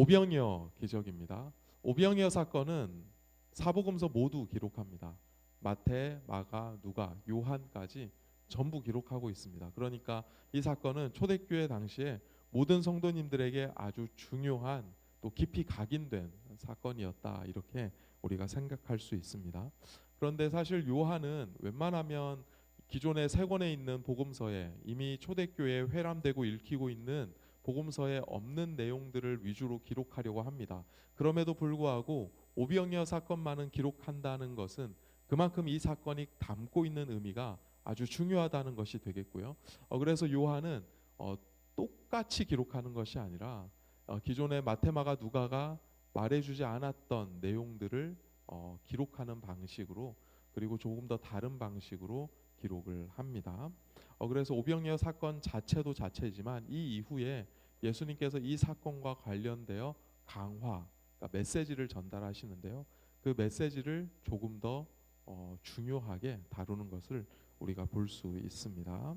오병이어 기적입니다. 오병이어 사건은 사복음서 모두 기록합니다. 마태, 마가, 누가, 요한까지 전부 기록하고 있습니다. 그러니까 이 사건은 초대교회 당시에 모든 성도님들에게 아주 중요한 또 깊이 각인된 사건이었다 이렇게 우리가 생각할 수 있습니다. 그런데 사실 요한은 웬만하면 기존의 세 권에 있는 복음서에 이미 초대교회에 회람되고 읽히고 있는 복음서에 없는 내용들을 위주로 기록하려고 합니다. 그럼에도 불구하고 오병이어 사건만은 기록한다는 것은 그만큼 이 사건이 담고 있는 의미가 아주 중요하다는 것이 되겠고요. 어, 그래서 요한은 어, 똑같이 기록하는 것이 아니라 어, 기존의 마테마가 누가가 말해주지 않았던 내용들을 어, 기록하는 방식으로 그리고 조금 더 다른 방식으로 기록을 합니다. 어, 그래서 오병이어 사건 자체도 자체지만 이 이후에 예수님께서 이 사건과 관련되어 강화, 그러니까 메시지를 전달하시는데요. 그 메시지를 조금 더 어, 중요하게 다루는 것을 우리가 볼 수 있습니다.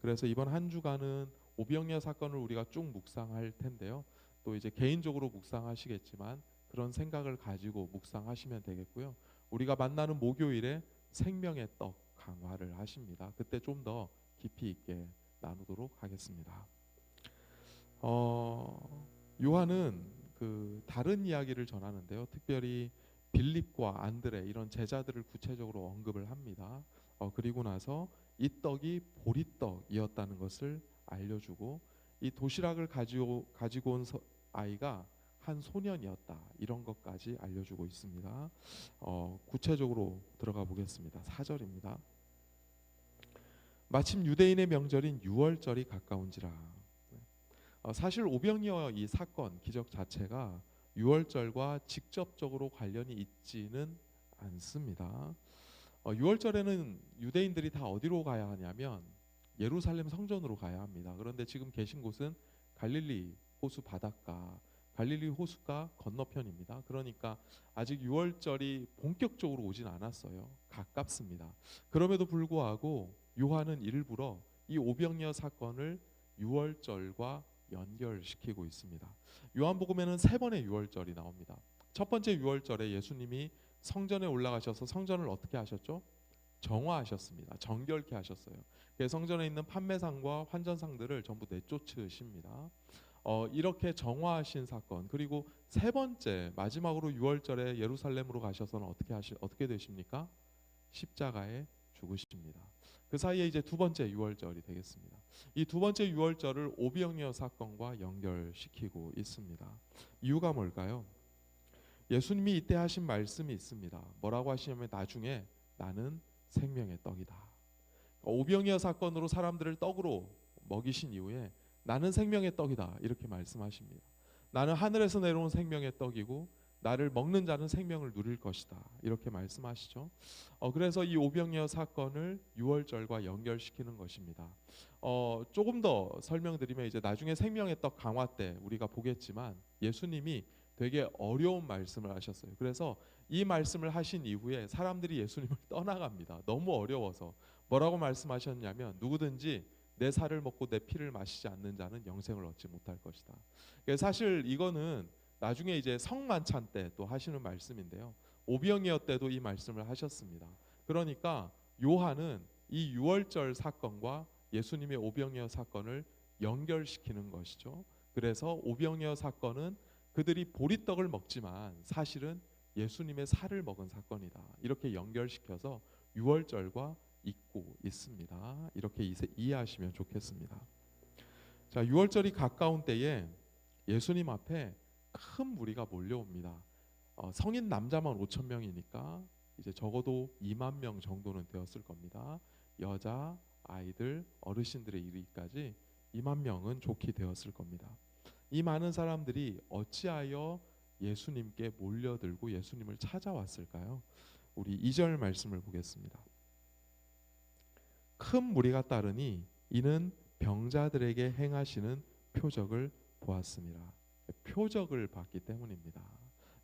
그래서 이번 한 주간은 오병이어 사건을 우리가 쭉 묵상할 텐데요. 또 이제 개인적으로 묵상하시겠지만 그런 생각을 가지고 묵상하시면 되겠고요. 우리가 만나는 목요일에 생명의 떡 강화를 하십니다. 그때 좀 더 깊이 있게 나누도록 하겠습니다. 어, 요한은 그 다른 이야기를 전하는데요. 특별히 빌립과 안드레 이런 제자들을 구체적으로 언급을 합니다. 어, 그리고 나서 이 떡이 보리떡이었다는 것을 알려주고 이 도시락을 가지고 가지고 온 서, 아이가 한 소년이었다 이런 것까지 알려주고 있습니다. 어, 구체적으로 들어가 보겠습니다. 4절입니다. 마침 유대인의 명절인 유월절이 가까운지라. 어, 사실 오병이어 이 사건 기적 자체가 유월절과 직접적으로 관련이 있지는 않습니다. 어, 6월절에는 유대인들이 다 어디로 가야 하냐면 예루살렘 성전으로 가야 합니다. 그런데 지금 계신 곳은 갈릴리 호수 바닷가, 갈릴리 호수가 건너편입니다. 그러니까 아직 6월절이 본격적으로 오진 않았어요. 가깝습니다. 그럼에도 불구하고 요한은 일부러 이 오병이어 사건을 6월절과 연결시키고 있습니다. 요한복음에는 세 번의 6월절이 나옵니다. 첫 번째 6월절에 예수님이 성전에 올라가셔서 성전을 어떻게 하셨죠? 정화하셨습니다. 정결케 하셨어요. 성전에 있는 판매상과 환전상들을 전부 내쫓으십니다. 어, 이렇게 정화하신 사건 그리고 세 번째 마지막으로 6월절에 예루살렘으로 가셔서는 어떻게 하시 어떻게 되십니까? 십자가에 죽으십니다. 그 사이에 이제 두 번째 6월절이 되겠습니다. 이 두 번째 6월절을 오병이어 사건과 연결시키고 있습니다. 이유가 뭘까요? 예수님이 이때 하신 말씀이 있습니다. 뭐라고 하시냐면 나중에 나는 생명의 떡이다. 오병이어 사건으로 사람들을 떡으로 먹이신 이후에 나는 생명의 떡이다 이렇게 말씀하십니다. 나는 하늘에서 내려온 생명의 떡이고 나를 먹는 자는 생명을 누릴 것이다 이렇게 말씀하시죠. 어, 그래서 이 오병이어 사건을 유월절과 연결시키는 것입니다. 어, 조금 더 설명드리면 이제 나중에 생명의 떡 강화 때 우리가 보겠지만 예수님이 되게 어려운 말씀을 하셨어요. 그래서 이 말씀을 하신 이후에 사람들이 예수님을 떠나갑니다. 너무 어려워서 뭐라고 말씀하셨냐면 누구든지 내 살을 먹고 내 피를 마시지 않는 자는 영생을 얻지 못할 것이다. 사실 이거는 나중에 이제 성만찬 때 또 하시는 말씀인데요. 오병이어 때도 이 말씀을 하셨습니다. 그러니까 요한은 이 유월절 사건과 예수님의 오병이어 사건을 연결시키는 것이죠. 그래서 오병이어 사건은 그들이 보리떡을 먹지만 사실은 예수님의 살을 먹은 사건이다. 이렇게 연결시켜서 유월절과 잇고 있습니다. 이렇게 이해하시면 좋겠습니다. 자, 유월절이 가까운 때에 예수님 앞에 큰 무리가 몰려옵니다. 어, 성인 남자만 5천 명이니까 이제 적어도 2만 명 정도는 되었을 겁니다. 여자, 아이들, 어르신들의 이르기까지 2만 명은 좋게 되었을 겁니다. 이 많은 사람들이 어찌하여 예수님께 몰려들고 예수님을 찾아왔을까요? 우리 2절 말씀을 보겠습니다. 큰 무리가 따르니 이는 병자들에게 행하시는 표적을 보았습니다. 표적을 봤기 때문입니다.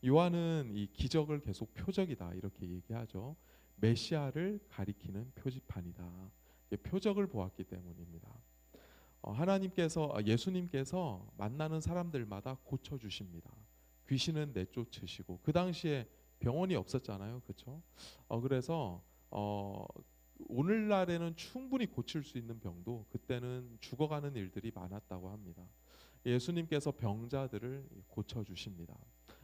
요한은 이 기적을 계속 표적이다 이렇게 얘기하죠. 메시아를 가리키는 표지판이다. 표적을 보았기 때문입니다. 어, 하나님께서 아, 예수님께서 만나는 사람들마다 고쳐 주십니다. 귀신은 내쫓으시고 그 당시에 병원이 없었잖아요, 그렇죠? 어, 그래서 어, 오늘날에는 충분히 고칠 수 있는 병도 그때는 죽어가는 일들이 많았다고 합니다. 예수님께서 병자들을 고쳐 주십니다.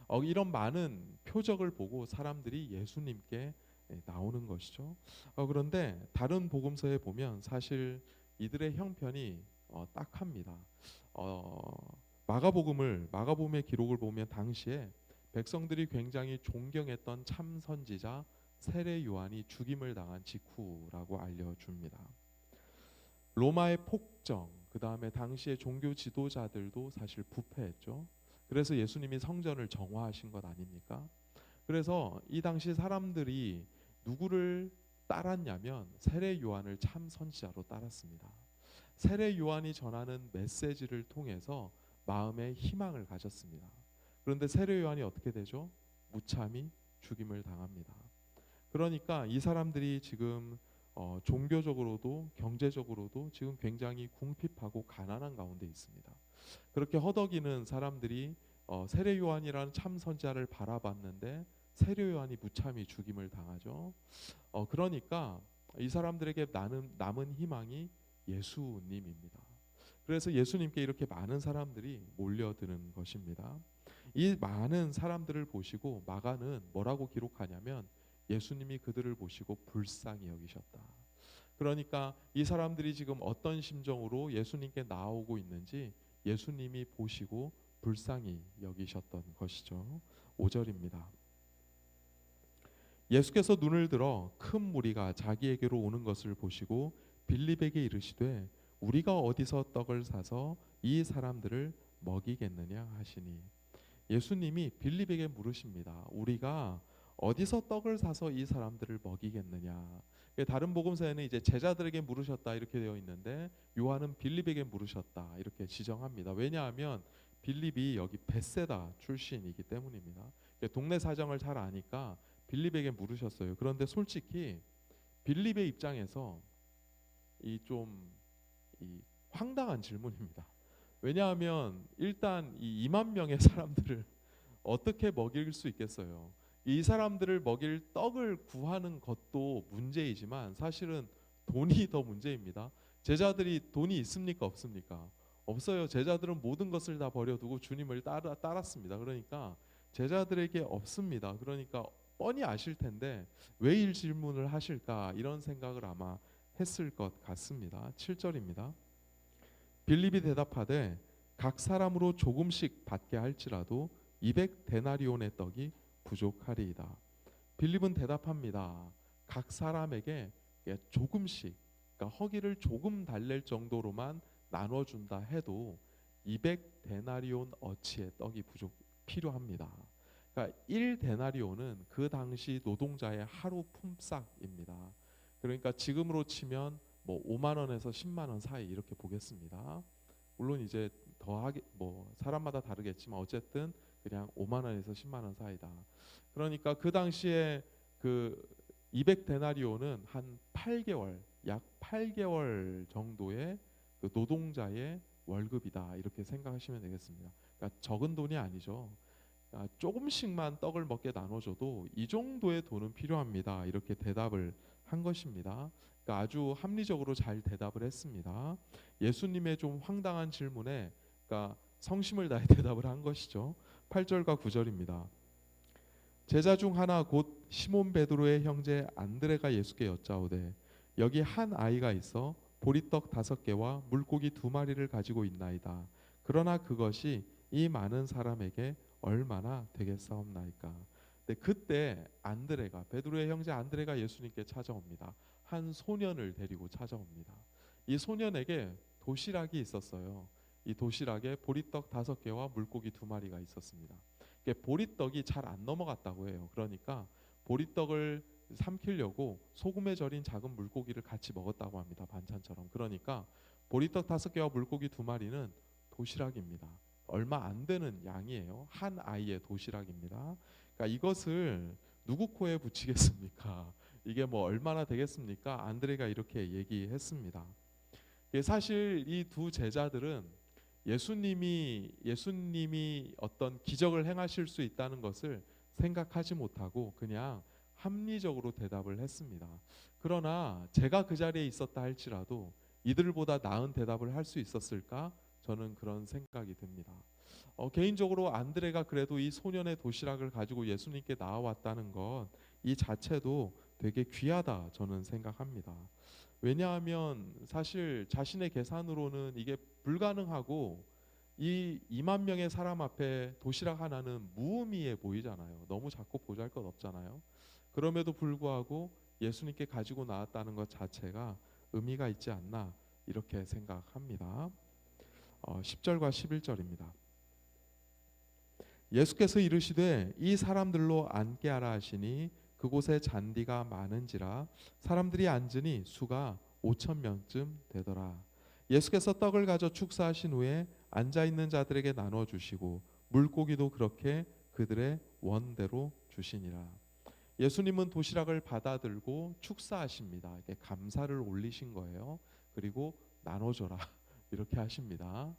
어, 이런 많은 표적을 보고 사람들이 예수님께 예, 나오는 것이죠. 어, 그런데 다른 복음서에 보면 사실 이들의 형편이 어, 딱합니다. 어, 마가복음을 마가복음의 기록을 보면 당시에 백성들이 굉장히 존경했던 참 선지자 세례 요한이 죽임을 당한 직후라고 알려줍니다. 로마의 폭정, 그 다음에 당시의 종교 지도자들도 사실 부패했죠. 그래서 예수님이 성전을 정화하신 것 아닙니까? 그래서 이 당시 사람들이 누구를 따랐냐면 세례 요한을 참 선지자로 따랐습니다. 세례 요한이 전하는 메시지를 통해서 마음에 희망을 가졌습니다. 그런데 세례 요한이 어떻게 되죠? 무참히 죽임을 당합니다. 그러니까 이 사람들이 지금 어, 종교적으로도 경제적으로도 지금 굉장히 궁핍하고 가난한 가운데 있습니다. 그렇게 허덕이는 사람들이 어, 세례 요한이라는 참 선자를 바라봤는데 세례 요한이 무참히 죽임을 당하죠. 어, 그러니까 이 사람들에게 남은, 남은 희망이 예수님입니다. 그래서 예수님께 이렇게 많은 사람들이 몰려드는 것입니다. 이 많은 사람들을 보시고 마가는 뭐라고 기록하냐면 예수님이 그들을 보시고 불쌍히 여기셨다. 그러니까 이 사람들이 지금 어떤 심정으로 예수님께 나오고 있는지 예수님이 보시고 불쌍히 여기셨던 것이죠. 5절입니다. 예수께서 눈을 들어 큰 무리가 자기에게로 오는 것을 보시고 빌립에게 이르시되 우리가 어디서 떡을 사서 이 사람들을 먹이겠느냐 하시니 예수님이 빌립에게 물으십니다. 우리가 어디서 떡을 사서 이 사람들을 먹이겠느냐? 다른 복음서에는 이제 제자들에게 물으셨다 이렇게 되어 있는데 요한은 빌립에게 물으셨다 이렇게 지정합니다. 왜냐하면 빌립이 여기 베세다 출신이기 때문입니다. 동네 사정을 잘 아니까 빌립에게 물으셨어요. 그런데 솔직히 빌립의 입장에서 이 좀 이 황당한 질문입니다. 왜냐하면 일단 이 2만 명의 사람들을 어떻게 먹일 수 있겠어요? 이 사람들을 먹일 떡을 구하는 것도 문제이지만 사실은 돈이 더 문제입니다. 제자들이 돈이 있습니까 없습니까? 없어요. 제자들은 모든 것을 다 버려두고 주님을 따라, 따랐습니다. 그러니까 제자들에게 없습니다. 그러니까 뻔히 아실 텐데 왜 이 질문을 하실까 이런 생각을 아마 했을 것 같습니다. 7절입니다. 빌립이 대답하되 각 사람으로 조금씩 받게 할지라도 200 데나리온의 떡이 부족하리이다. 빌립은 대답합니다. 각 사람에게 조금씩 그러니까 허기를 조금 달랠 정도로만 나눠 준다 해도 200 데나리온 어치의 떡이 부족 필요합니다. 그러니까 1 데나리온은 그 당시 노동자의 하루 품삯입니다. 그러니까 지금으로 치면 뭐 5만 원에서 10만 원 사이 이렇게 보겠습니다. 물론 이제 더하게 뭐 사람마다 다르겠지만 어쨌든 그냥 5만 원에서 10만 원 사이다. 그러니까 그 당시에 그 200데나리온은 한 8개월 약 8개월 정도의 그 노동자의 월급이다 이렇게 생각하시면 되겠습니다. 그러니까 적은 돈이 아니죠. 아, 조금씩만 떡을 먹게 나눠줘도 이 정도의 돈은 필요합니다. 이렇게 대답을 한 것입니다. 그러니까 아주 합리적으로 잘 대답을 했습니다. 예수님의 좀 황당한 질문에 그러니까 성심을 다해 대답을 한 것이죠. 8절과 9절입니다. 제자 중 하나 곧 시몬 베드로의 형제 안드레가 예수께 여짜오되 여기 한 아이가 있어 보리떡 다섯 개와 물고기 두 마리를 가지고 있나이다. 그러나 그것이 이 많은 사람에게 얼마나 되겠사옵나이까. 근데 그때 안드레가 베드로의 형제 안드레가 예수님께 찾아옵니다. 한 소년을 데리고 찾아옵니다. 이 소년에게 도시락이 있었어요. 이 도시락에 보리떡 다섯 개와 물고기 두 마리가 있었습니다. 보리떡이 잘 안 넘어갔다고 해요. 그러니까 보리떡을 삼키려고 소금에 절인 작은 물고기를 같이 먹었다고 합니다. 반찬처럼. 그러니까 보리떡 다섯 개와 물고기 두 마리는 도시락입니다. 얼마 안 되는 양이에요. 한 아이의 도시락입니다. 그러니까 이것을 누구 코에 붙이겠습니까? 이게 뭐 얼마나 되겠습니까? 안드레가 이렇게 얘기했습니다. 예, 사실 이 두 제자들은 예수님이 예수님이 어떤 기적을 행하실 수 있다는 것을 생각하지 못하고 그냥 합리적으로 대답을 했습니다. 그러나 제가 그 자리에 있었다 할지라도 이들보다 나은 대답을 할 수 있었을까? 저는 그런 생각이 듭니다. 어, 개인적으로 안드레가 그래도 이 소년의 도시락을 가지고 예수님께 나와왔다는 것이 자체도 되게 귀하다 저는 생각합니다. 왜냐하면 사실 자신의 계산으로는 이게 불가능하고 이 2만 명의 사람 앞에 도시락 하나는 무의미해 보이잖아요. 너무 작고 보잘 것 없잖아요. 그럼에도 불구하고 예수님께 가지고 나왔다는 것 자체가 의미가 있지 않나 이렇게 생각합니다. 어, 10절과 11절입니다. 예수께서 이르시되 이 사람들로 앉게 하라 하시니 그곳에 잔디가 많은지라 사람들이 앉으니 수가 5천 명쯤 되더라. 예수께서 떡을 가져 축사하신 후에 앉아 있는 자들에게 나눠 주시고 물고기도 그렇게 그들의 원대로 주시니라. 예수님은 도시락을 받아들고 축사하십니다. 이게 감사를 올리신 거예요. 그리고 나눠줘라 이렇게 하십니다.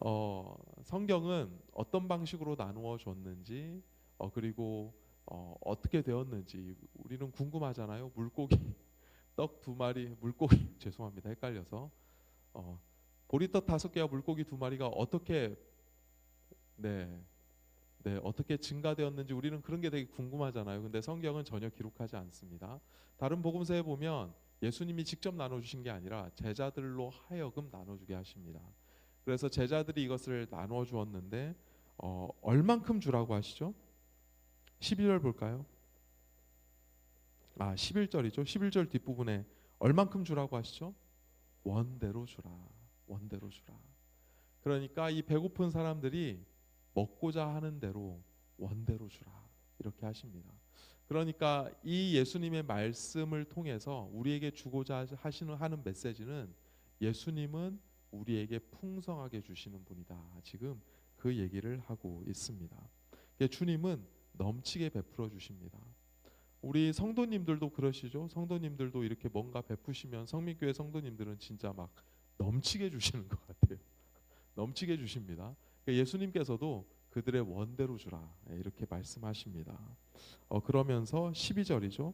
어, 성경은 어떤 방식으로 나누어 줬는지 어, 그리고 어, 어떻게 되었는지 우리는 궁금하잖아요. 물고기 떡 두 마리 물고기 죄송합니다 헷갈려서 어, 보리떡 다섯 개와 물고기 두 마리가 어떻게 네, 네 어떻게 증가되었는지 우리는 그런 게 되게 궁금하잖아요. 근데 성경은 전혀 기록하지 않습니다. 다른 복음서에 보면 예수님이 직접 나눠주신 게 아니라 제자들로 하여금 나눠주게 하십니다. 그래서 제자들이 이것을 나눠 주었는데 어, 얼만큼 주라고 하시죠? 12절 볼까요? 아 11절이죠. 11절 뒷부분에 얼만큼 주라고 하시죠? 원대로 주라. 원대로 주라. 그러니까 이 배고픈 사람들이 먹고자 하는 대로 원대로 주라. 이렇게 하십니다. 그러니까 이 예수님의 말씀을 통해서 우리에게 주고자 하시는 하는 메시지는 예수님은 우리에게 풍성하게 주시는 분이다. 지금 그 얘기를 하고 있습니다. 주님은 넘치게 베풀어 주십니다. 우리 성도님들도 그러시죠? 성도님들도 이렇게 뭔가 베푸시면 성민교회 성도님들은 진짜 막 넘치게 주시는 것 같아요. 넘치게 주십니다. 예수님께서도 그들의 원대로 주라 이렇게 말씀하십니다. 어, 그러면서 12절이죠.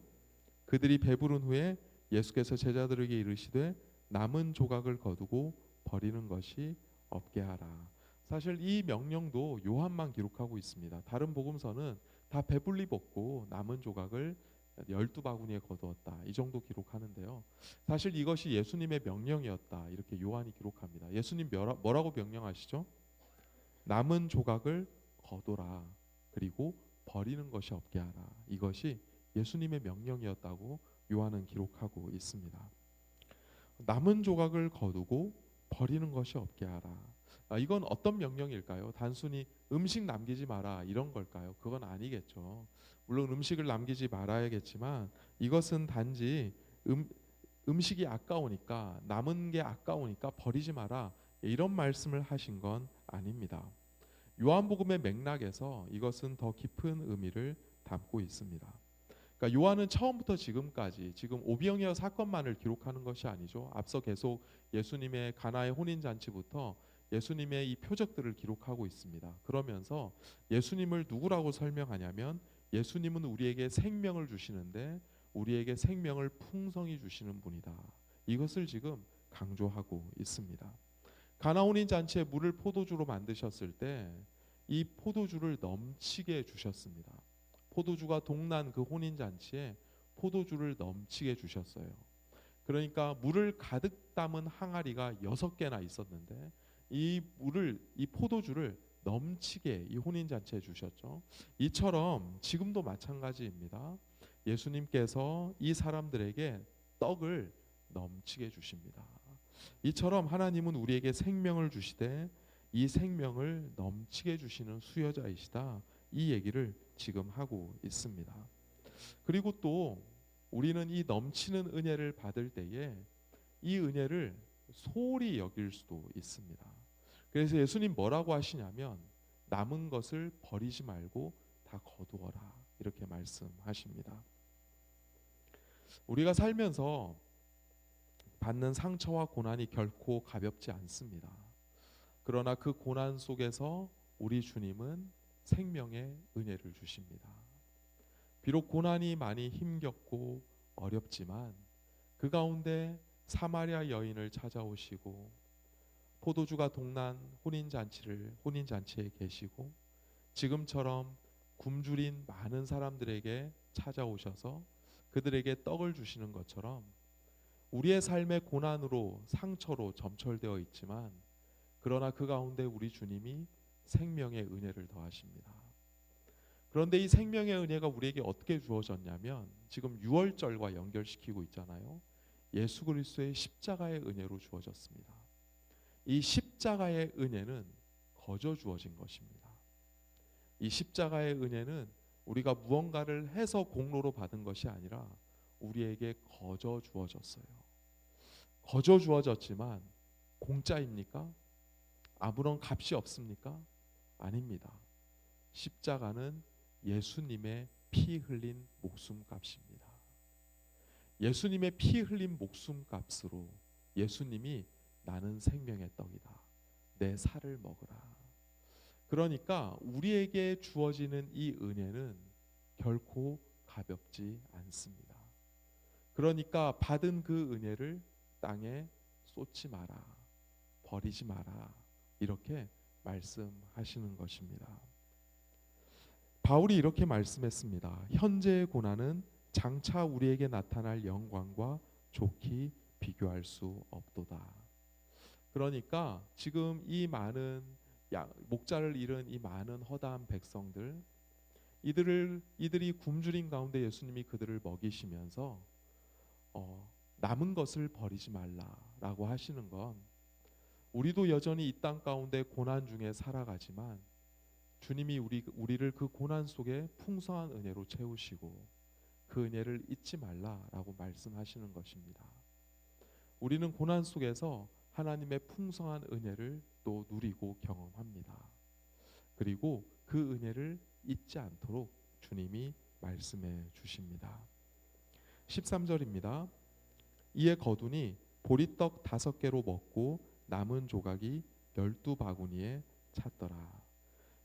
그들이 배부른 후에 예수께서 제자들에게 이르시되 남은 조각을 거두고 버리는 것이 없게 하라. 사실 이 명령도 요한만 기록하고 있습니다. 다른 복음서는 다 배불리 먹고 남은 조각을 열두 바구니에 거두었다. 이 정도 기록하는데요. 사실 이것이 예수님의 명령이었다. 이렇게 요한이 기록합니다. 예수님 뭐라고 명령하시죠? 남은 조각을 거둬라. 그리고 버리는 것이 없게 하라. 이것이 예수님의 명령이었다고 요한은 기록하고 있습니다. 남은 조각을 거두고 버리는 것이 없게 하라. 아, 이건 어떤 명령일까요? 단순히 음식 남기지 마라 이런 걸까요? 그건 아니겠죠. 물론 음식을 남기지 말아야겠지만 이것은 단지 음, 음식이 아까우니까 남은 게 아까우니까 버리지 마라 이런 말씀을 하신 건 아닙니다. 요한복음의 맥락에서 이것은 더 깊은 의미를 담고 있습니다. 그러니까 요한은 처음부터 지금까지 지금 오병이어 사건만을 기록하는 것이 아니죠. 앞서 계속 예수님의 가나의 혼인 잔치부터 예수님의 이 표적들을 기록하고 있습니다. 그러면서 예수님을 누구라고 설명하냐면 예수님은 우리에게 생명을 주시는데 우리에게 생명을 풍성히 주시는 분이다. 이것을 지금 강조하고 있습니다. 가나 혼인 잔치에 물을 포도주로 만드셨을 때 이 포도주를 넘치게 주셨습니다. 포도주가 동난 그 혼인 잔치에 포도주를 넘치게 주셨어요. 그러니까 물을 가득 담은 항아리가 여섯 개나 있었는데 이 물을 이 포도주를 넘치게 이 혼인 잔치에 주셨죠. 이처럼 지금도 마찬가지입니다. 예수님께서 이 사람들에게 떡을 넘치게 주십니다. 이처럼 하나님은 우리에게 생명을 주시되 이 생명을 넘치게 주시는 수여자이시다. 이 얘기를 지금 하고 있습니다. 그리고 또 우리는 이 넘치는 은혜를 받을 때에 이 은혜를 소홀히 여길 수도 있습니다. 그래서 예수님 뭐라고 하시냐면 남은 것을 버리지 말고 다 거두어라 이렇게 말씀하십니다. 우리가 살면서 받는 상처와 고난이 결코 가볍지 않습니다. 그러나 그 고난 속에서 우리 주님은 생명의 은혜를 주십니다. 비록 고난이 많이 힘겹고 어렵지만 그 가운데 사마리아 여인을 찾아오시고 포도주가 동난 혼인 잔치를 혼인 잔치에 계시고 지금처럼 굶주린 많은 사람들에게 찾아오셔서 그들에게 떡을 주시는 것처럼 우리의 삶의 고난으로 상처로 점철되어 있지만 그러나 그 가운데 우리 주님이 생명의 은혜를 더하십니다. 그런데 이 생명의 은혜가 우리에게 어떻게 주어졌냐면 지금 유월절과 연결시키고 있잖아요. 예수 그리스도의 십자가의 은혜로 주어졌습니다. 이 십자가의 은혜는 거저 주어진 것입니다. 이 십자가의 은혜는 우리가 무언가를 해서 공로로 받은 것이 아니라 우리에게 거저 주어졌어요. 거저 주어졌지만 공짜입니까? 아무런 값이 없습니까? 아닙니다. 십자가는 예수님의 피 흘린 목숨 값입니다. 예수님의 피 흘린 목숨값으로 예수님이 나는 생명의 떡이다. 내 살을 먹으라. 그러니까 우리에게 주어지는 이 은혜는 결코 가볍지 않습니다. 그러니까 받은 그 은혜를 땅에 쏟지 마라. 버리지 마라. 이렇게 말씀하시는 것입니다. 바울이 이렇게 말씀했습니다. 현재의 고난은 장차 우리에게 나타날 영광과 좋게 비교할 수 없도다. 그러니까 지금 이 많은 양, 목자를 잃은 이 많은 허다한 백성들 이들을 이들이 굶주린 가운데 예수님이 그들을 먹이시면서 어, 남은 것을 버리지 말라라고 하시는 건 우리도 여전히 이 땅 가운데 고난 중에 살아가지만 주님이 우리 우리를 그 고난 속에 풍성한 은혜로 채우시고 그 은혜를 잊지 말라라고 말씀하시는 것입니다. 우리는 고난 속에서 하나님의 풍성한 은혜를 또 누리고 경험합니다. 그리고 그 은혜를 잊지 않도록 주님이 말씀해 주십니다. 13절입니다. 이에 거두니 보리떡 다섯 개로 먹고 남은 조각이 열두 바구니에 찼더라.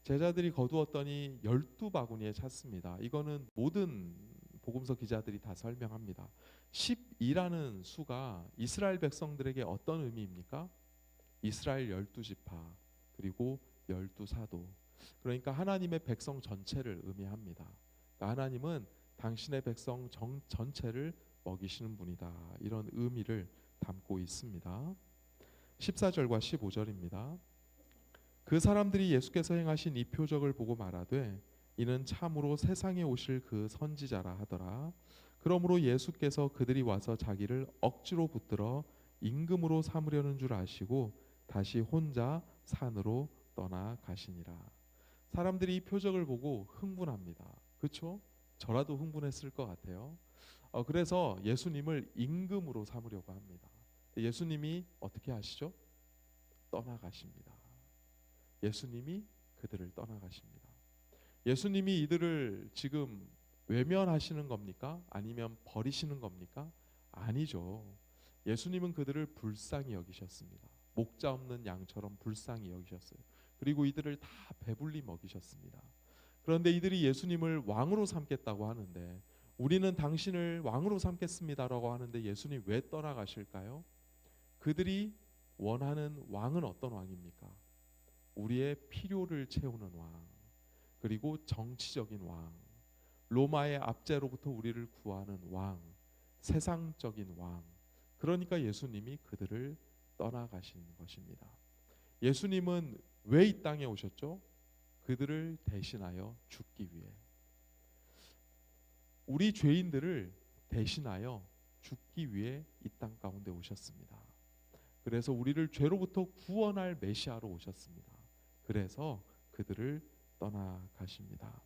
제자들이 거두었더니 열두 바구니에 찼습니다. 이거는 모든 복음서 기자들이 다 설명합니다. 12라는 수가 이스라엘 백성들에게 어떤 의미입니까? 이스라엘 열두 지파 그리고 열두 사도. 그러니까 하나님의 백성 전체를 의미합니다. 그러니까 하나님은 당신의 백성 정, 전체를 먹이시는 분이다. 이런 의미를 담고 있습니다. 14절과 15절입니다. 그 사람들이 예수께서 행하신 이 표적을 보고 말하되 이는 참으로 세상에 오실 그 선지자라 하더라. 그러므로 예수께서 그들이 와서 자기를 억지로 붙들어 임금으로 삼으려는 줄 아시고 다시 혼자 산으로 떠나 가시니라. 사람들이 이 표적을 보고 흥분합니다. 그렇죠? 저라도 흥분했을 것 같아요. 어, 그래서 예수님을 임금으로 삼으려고 합니다. 예수님이 어떻게 하시죠? 떠나가십니다. 예수님이 그들을 떠나가십니다. 예수님이 이들을 지금 외면하시는 겁니까? 아니면 버리시는 겁니까? 아니죠. 예수님은 그들을 불쌍히 여기셨습니다. 목자 없는 양처럼 불쌍히 여기셨어요. 그리고 이들을 다 배불리 먹이셨습니다. 그런데 이들이 예수님을 왕으로 삼겠다고 하는데 우리는 당신을 왕으로 삼겠습니다라고 하는데 예수님 왜 떠나가실까요? 그들이 원하는 왕은 어떤 왕입니까? 우리의 필요를 채우는 왕, 그리고 정치적인 왕, 로마의 압제로부터 우리를 구하는 왕, 세상적인 왕. 그러니까 예수님이 그들을 떠나가신 것입니다. 예수님은 왜 이 땅에 오셨죠? 그들을 대신하여 죽기 위해. 우리 죄인들을 대신하여 죽기 위해 이 땅 가운데 오셨습니다. 그래서 우리를 죄로부터 구원할 메시아로 오셨습니다. 그래서 그들을 떠나가십니다.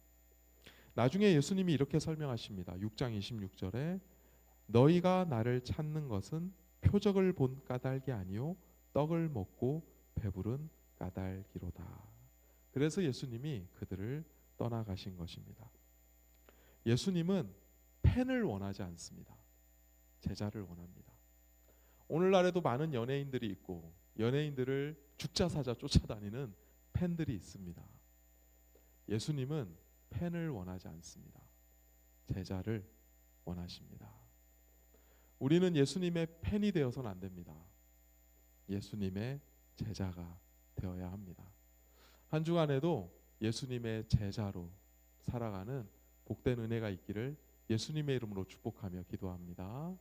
나중에 예수님이 이렇게 설명하십니다. 6장 26절에 너희가 나를 찾는 것은 표적을 본 까닭이 아니요 떡을 먹고 배부른 까닭이로다. 그래서 예수님이 그들을 떠나가신 것입니다. 예수님은 팬을 원하지 않습니다. 제자를 원합니다. 오늘날에도 많은 연예인들이 있고 연예인들을 죽자사자 쫓아다니는 팬들이 있습니다. 예수님은 팬을 원하지 않습니다. 제자를 원하십니다. 우리는 예수님의 팬이 되어서는 안 됩니다. 예수님의 제자가 되어야 합니다. 한 주간에도 예수님의 제자로 살아가는 복된 은혜가 있기를 예수님의 이름으로 축복하며 기도합니다.